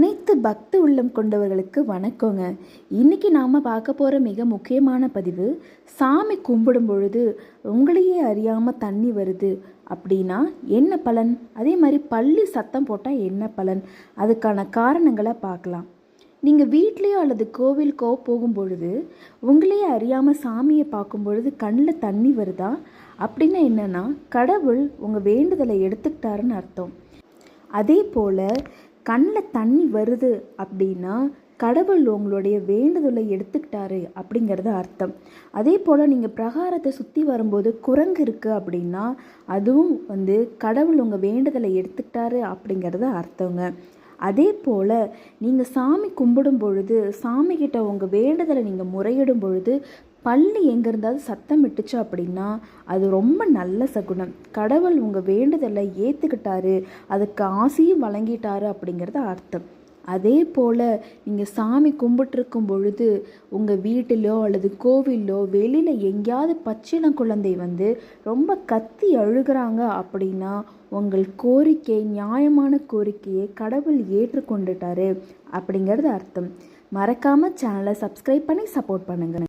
அனைத்து பக்தி உள்ளம் கொண்டவர்களுக்கு வணக்கங்க. இன்னைக்கு நாம் பார்க்க போகிற மிக முக்கியமான பதிவு சாமி கும்பிடும் பொழுது உங்களையே அறியாமல் தண்ணி வருது அப்படின்னா என்ன பலன்? அதே மாதிரி பள்ளி சத்தம் போட்டால் என்ன பலன்? அதுக்கான காரணங்களை பார்க்கலாம். நீங்கள் வீட்லேயோ அல்லது கோவிலுக்கோ போகும் பொழுது உங்களையே அறியாமல் சாமியை பார்க்கும் பொழுது கண்ணில் தண்ணி வருதா? அப்படின்னா என்னென்னா கடவுள் உங்கள் வேண்டுதலை எடுத்துக்கிட்டாருன்னு அர்த்தம். அதே போல் கண்ணில் தண்ணி வருது அப்படின்னா கடவுள் உங்களுடைய வேண்டுதலை எடுத்துக்கிட்டாரு அப்படிங்கிறது அர்த்தம். அதே போல் நீங்கள் பிரகாரத்தை சுற்றி வரும்போது குரங்கு இருக்குது அப்படின்னா அதுவும் வந்து கடவுள் உங்கள் வேண்டுதலை எடுத்துக்கிட்டாரு அப்படிங்கிறது அர்த்தங்க. அதே போல் நீங்கள் சாமி கும்பிடும் பொழுது சாமிக்கிட்ட உங்கள் வேண்டுதலை நீங்கள் முறையிடும் பொழுது பள்ளி எங்கேருந்தாவது சத்தம் விட்டுச்சு அப்படின்னா அது ரொம்ப நல்ல சகுனம். கடவுள் உங்கள் வேண்டுதலை ஏற்றுக்கிட்டாரு அதுக்கு ஆசையும் வழங்கிட்டாரு அப்படிங்கிறது அர்த்தம். அதே போல் நீங்கள் சாமி கும்பிட்டுருக்கும் பொழுது உங்கள் வீட்டிலோ அல்லது கோவிலோ வெளியில் எங்கேயாவது பச்சிளம் குழந்தை வந்து ரொம்ப கத்தி அழுகிறாங்க அப்படின்னா உங்கள் கோரிக்கை நியாயமான கோரிக்கையை கடவுள் ஏற்றுக்கொண்டுட்டாரு அப்படிங்கிறது அர்த்தம். மறக்காமல் சேனலை சப்ஸ்கிரைப் பண்ணி சப்போர்ட் பண்ணுங்கள்